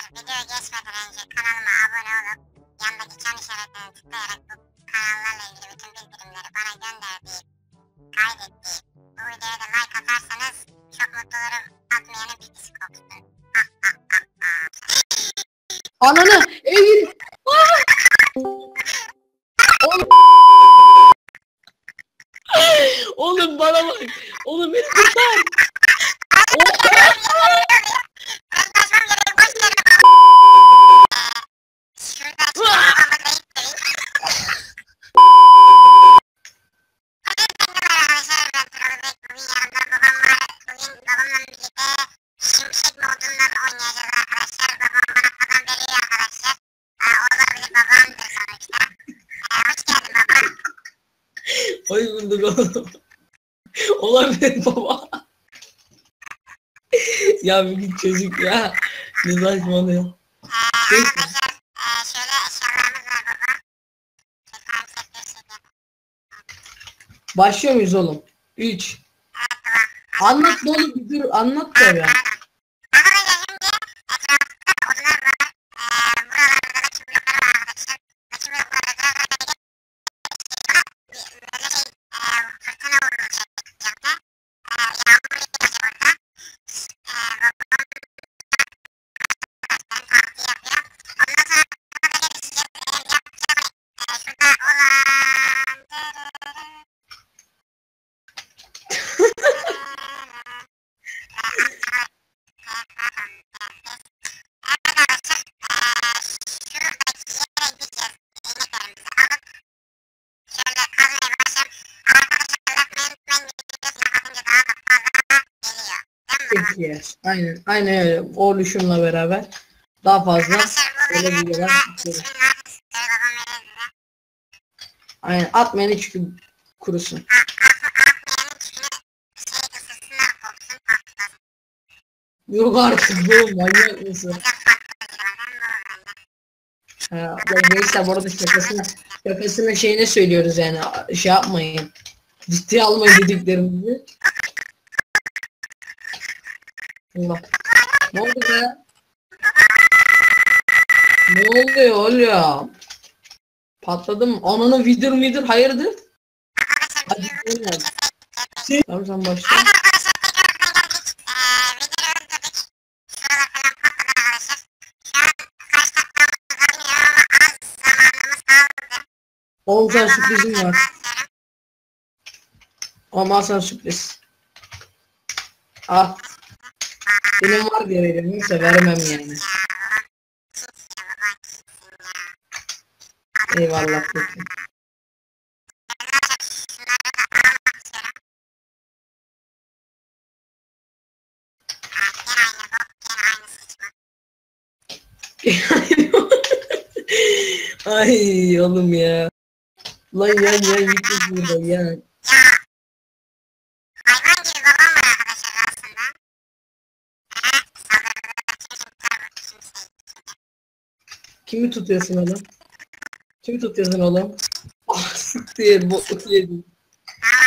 arkadaşlar videoya geçmeden önce kanalıma abone olup yandaki çan işaretine tıklayarak bu kanallarla ilgili bütün bildirimleri bana gönderdiği, kaydettiği bu videoya da like atarsanız çok mutlu olurum. Atmayanın pipisi koksun. Ananı Olabilir baba. ya bir çocuk ya. Ne saçmalıyor. Başlıyor muyuz oğlum? 3. Evet baba. Anlat ne olur bir dur anlat da ya. Arkadaşlar şimdi etrafta odunlar var. Ee, buralarda da kim blokları var arkadaşlar. Ve kim blokları da böyle şey e, fırtına vurdu şeklinde. E, yağmur yağacak orada. E, babam arkadaşlar tahtı yapıyor. Ondan sonra burada gelişeceğiz. Ev yapacağız. E, şurada olan... Arkadaşlar eee, şuradaki yere gideceğiz. İneklerimizi alıp şöyle kazmaya başlayalım. Arkadaşlar bakmayın unutmayın videosuna atınca daha fazla Peki. Aynen. Aynen öyle. Oluşumla beraber daha fazla Arkadaşlar bu öyle videonun videolar size. Aynen. Atmayın çünkü kurusun. Yok artık bu manyak mısın? Ha, neyse bu arada şakasına, şakasına şeyine söylüyoruz yani şey yapmayın. Ciddiye almayın dediklerimizi. Allah. Ne oldu be? Ne oluyor oğlum? Patladım. Ananı vidir midir hayırdır? Hadi kesek. Tamam sen başla. Oğlum Ben sürprizim var. Ama sana sürpriz. Al. Benim var diye veriyorum. Neyse veremem yani. Ya babam kimsin ya baba kimsin ya. Eyvallah. Peki. Arkadaşlar şunları da almak istiyorum. Ha, gene aynı bok, gene aynı sıçma. Ay oğlum ya. Lan ya ya gittik burada ya. Ya hayvan gibi babam var arkadaşlar aslında. Eee saldırıda kimse tutar kimseyi. Kimi tutuyorsun oğlum? Kimi tutuyorsun oğlum? Ah siktir bu yedim. Tamam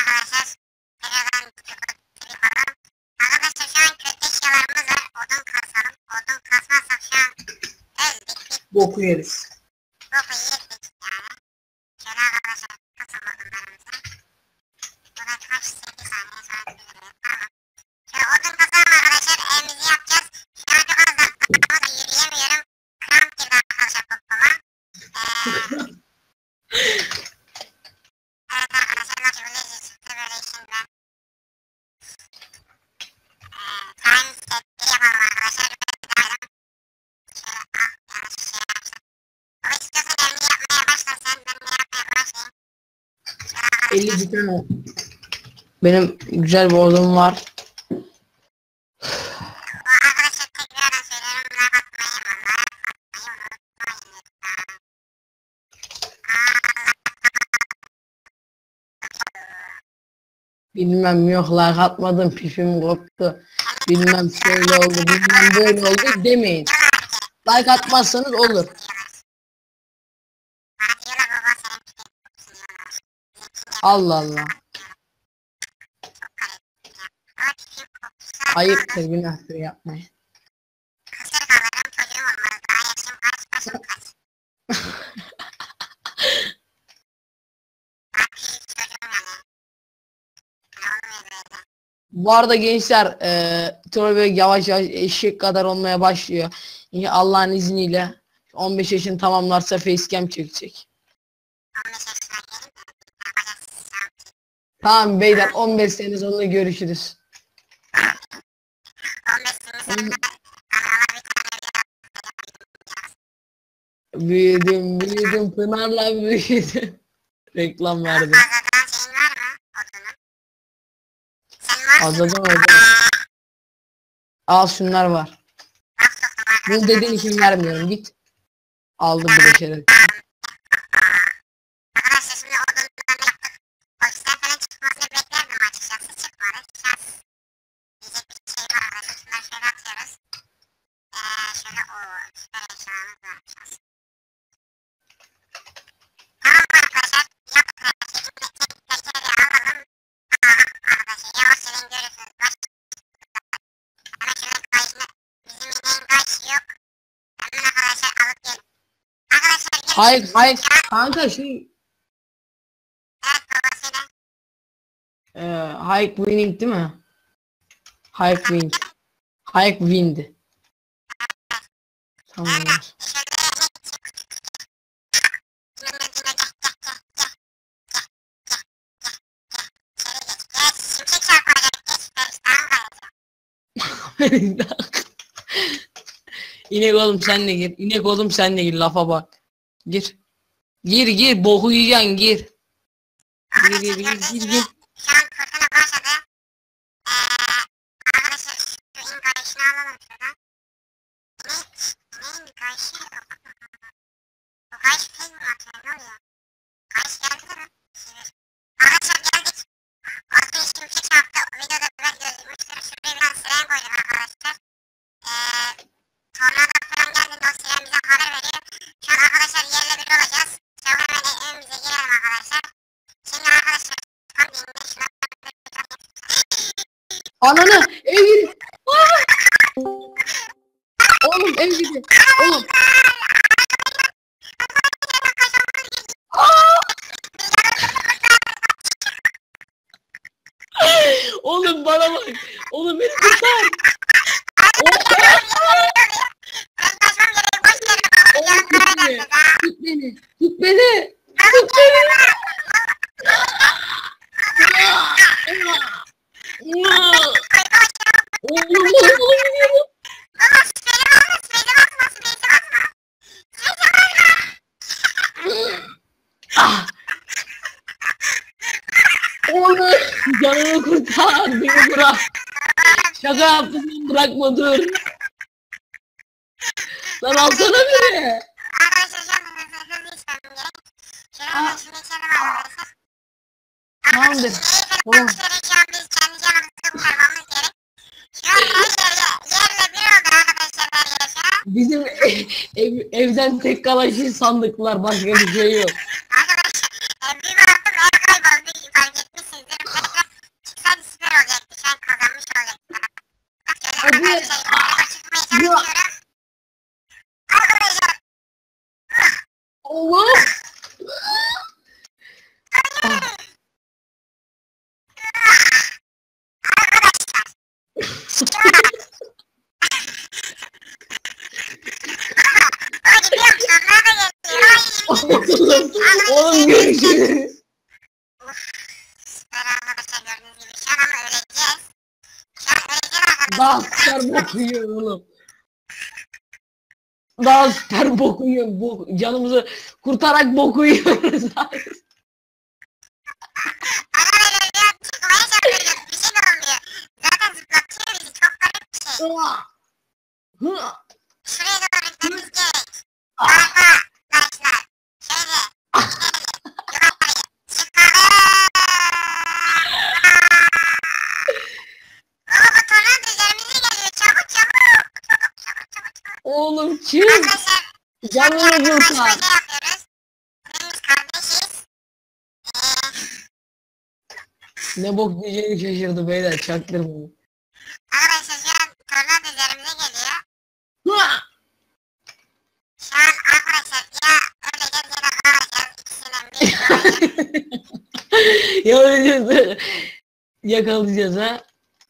arkadaşlar. 50 dükkan oldu. Benim güzel bir odam var. Bilmem yoklar atmadım pipim koptu. Bilmem şöyle oldu bilmem böyle oldu demeyin. Like atmazsanız olur. Allah Allah. Ayıptır günahtır yapmayın. Bu arada gençler e, Troll yavaş yavaş eşek kadar olmaya başlıyor. Allah'ın izniyle 15 yaşını tamamlarsa facecam çekecek. 15 Tamam beyler 15 sene sonra görüşürüz. 15 sene video Büyüdüm büyüdüm Pınar'la büyüdüm. Reklam verdi. Fazladan oldu. Al şunlar var. Bunu dediğin için vermiyorum git. Aldım bir şeref. Arkadaşlar şimdi odundan yaptık. O işler falan çıkmasını beklerdim açıkçası. Çıkmadı. Şans. Diyecek bir şey var arkadaşlar. Şunları şöyle atıyoruz. Eee şöyle o süper eşyalarımız var. Şans. Tamam arkadaşlar. Yaptık her şeyi. Şimdi tek teşeri alalım. Aha arkadaşlar yavaş yavaş görüyorsunuz. Baş. Hemen şunun kayışını. Bizim ineğin kayışı yok. Hemen arkadaşlar alıp gel. Arkadaşlar gelin. Hayır hayır kanka şey Evet babasıyla. e, Hike winning değil mi? Hike win. Hike wind. Tamam. İnek oğlum sen de gir. İnek oğlum sen de gir lafa bak. Gir. Gir gir boku yiyeceksin gir. Gir gir gir gir gir. şu an fırtına başladı. Eee arkadaşlar şu in kayışını alalım şuradan. İnek. İneğin bir kayışı yok. Bu kayış tek mi atıyor? Ne oluyor? Kayış geldi değil mi? Sivir. Arkadaşlar geldik. Az bir şimşek çarptı. Videoda ben gözükmüştür. Şuraya biraz siren koydum arkadaşlar. Eee tornado falan geldiğinde o siren bize haber veriyor. Şu an arkadaşlar yerle bir olacağız. Çabuk hemen evimize girelim arkadaşlar. Şimdi arkadaşlar tam dinde şuna Ananı ev. Aa! Oğlum ev gibi. Oğlum. Oğlum bana bak. Oğlum beni kurtar. Oğlum, Ben kaçmam gerek. Boş verin baba. Oğlum, Yarın para gitme. vereceğiz ha. tut beni. Tut beni. Tut beni. Oğlum oğlum oğlum. Baba spreyli basma. Spreyli basma. Spreyli basma. Spreyli basma. Ah. Oğlum canımı kurtar beni bırak. Şaka yaptım bırakma dur. Lan alsana beni. Tamamdır. Tamam. Bizim ev, evden tek kalan şey sandıklar başka bir şey yok. Arkadaşlar e, bir baktım ev kayboldu fark etmişsinizdir. Mesela çıksaydı süper olacaktı. Şu an kazanmış olacaktık. Bak şöyle Hadi. arkadaşlar yukarı çıkmaya çalışıyorum. Arkadaşlar Oğlum. hadi bir yok sonuna da geliyor. Ay, Oğlum, oğlum görüşürüz. Süper arkadaşlar gördüğünüz gibi şu an ama öleceğiz. Şu an öleceğiz arkadaşlar. Daha süper bok yiyor oğlum. Daha süper bok yiyor. Bok, canımızı kurtarak boku yiyoruz. Şuraya doğru gitmemiz gerek. Arkadaşlar. Şöyle. Şöyle. Yukarıya. Çıkalım. Baba bu tornado üzerimize geliyor. Çabuk çabuk. Çabuk çabuk çabuk çabuk. Oğlum çık. Arkadaşlar. Kardeşiz. Eee. Ne bok diyeceğini şaşırdı beyler çaktırmayın. Arkadaşlar şu an tornado üzerimize geliyor. Şu an arkadaşlar ya öleceğiz ya da kalacağız. İkisinden biri ya öleceğiz. Yakalayacağız ha.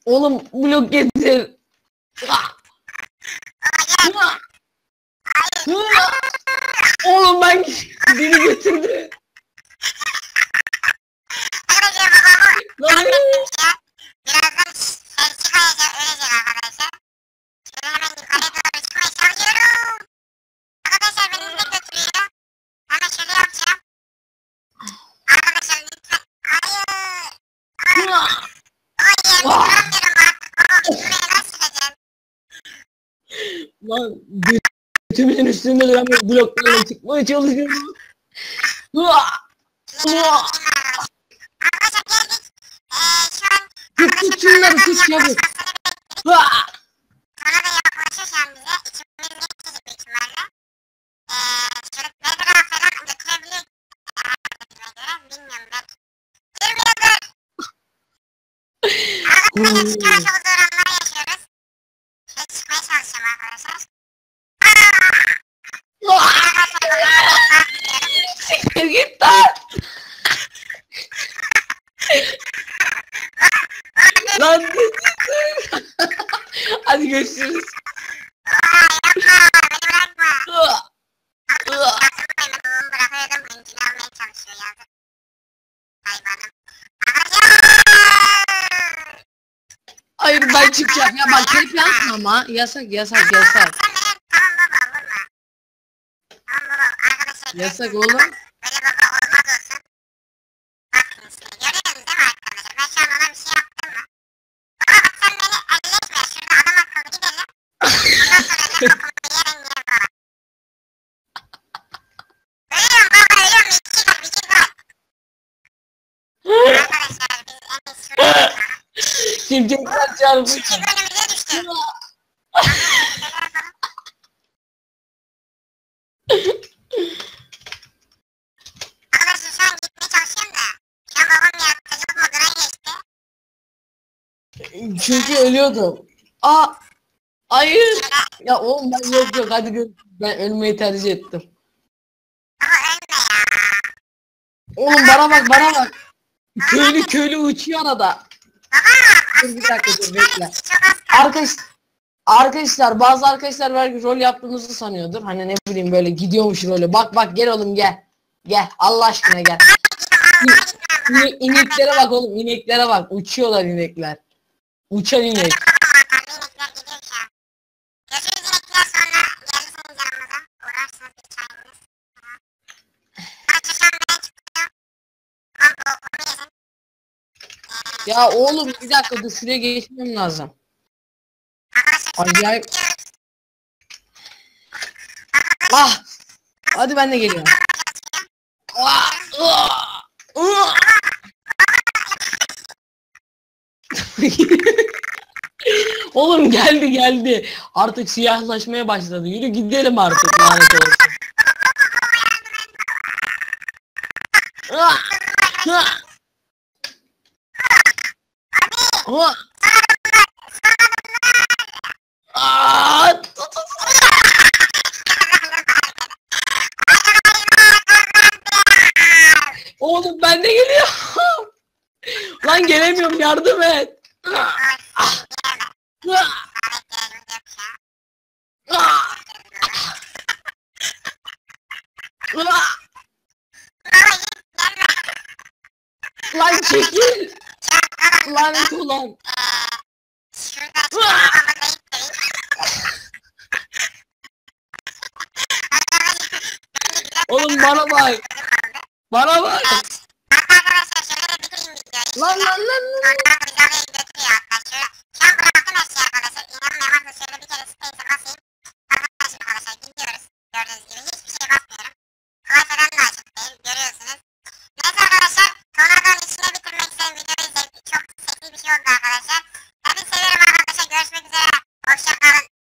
Oğlum blok getir. Ah! Baba gel. Ah! Ah! Oğlum ben beni götürdü. Arkadaşlar baba bu. Lan Ya. Birazdan selçuk kayacak ölecek arkadaşlar. Şöyle hemen yukarıya doğru çıkmaya çalışıyorum. Arkadaşlar beni de götürüyor. Hemen şöyle yapacağım. Arkadaşlar lütfen. Hayır. Ah! O Vah! yerimi duramıyorum artık. Baba buraya nasıl çıkacağım? Lan götümün üstünde duran bir bloklarla çıkmaya çalışıyorum. Tut tut şunları tut çabuk. Ah! Sana da yaklaşıyor şu an bize. İçimiz geçecek büyük ihtimalle. Eee şöyle bedra falan götürebilir. Herhalde göre. Bilmiyorum belki. Girmiyordur. Arkadaşlar çıkar çok zor anlar yaşıyoruz. Şöyle çıkmaya çalışacağım arkadaşlar. Ah! Arkadaşlar bakalım. Bak diyorum. Siktir git lan. Lan git. Hadi görüşürüz. Oha yapma. Beni bırakma. Ah! Ah! Hemen oğlumu bırakıyordum. Öncünü almaya çalışıyor yazık. Hayvanım. Arkadaşlar. Hayır ben çıkacağım ya bak hep yapma ama. Yasak yasak yasak. Sen benim Şimşekler çarpıyor. Şimşek önümüze düştü. Arkadaşlar şu an gitmeye çalışıyorum da. Şu an babam yaratıcılık moduna geçti. Çünkü ölüyordum. Aa! Hayır. Ya oğlum ben yok yok hadi gör. Ben ölmeyi tercih ettim. ama ölme ya. Oğlum bana bak bana bak. Köylü köylü uçuyor arada. Baba Dur bir dakika, dur, bekle. Arkadaş Arkadaşlar bazı arkadaşlar belki rol yaptığımızı sanıyordur. Hani ne bileyim böyle gidiyormuş rolü. Bak bak gel oğlum gel. Gel Allah aşkına gel. İne- ineklere bak oğlum ineklere bak. Uçuyorlar inekler. Uçan inek. Görüyorum baba mantarlı inekler gidiyor şu an. Görüşürüz inekler sonra gelirsiniz yanımıza. Uğrarsınız bir çayınız. Tamam. Arkadaşlar şu an ben çıkıyorum. Kompo onu yesin. Ee, Ya oğlum bir dakika dur şuraya geçmem lazım. Acayip. Ah. Hadi ben de geliyorum. Oğlum geldi geldi. Artık siyahlaşmaya başladı. Yürü gidelim artık lanet olsun. Oğlum ben de geliyorum. Lan gelemiyorum yardım et. Lan çekil. Lanet ulan. Oğlum bana bak. Bana bak. Lan lan lan lan. Gördüğünüz gibi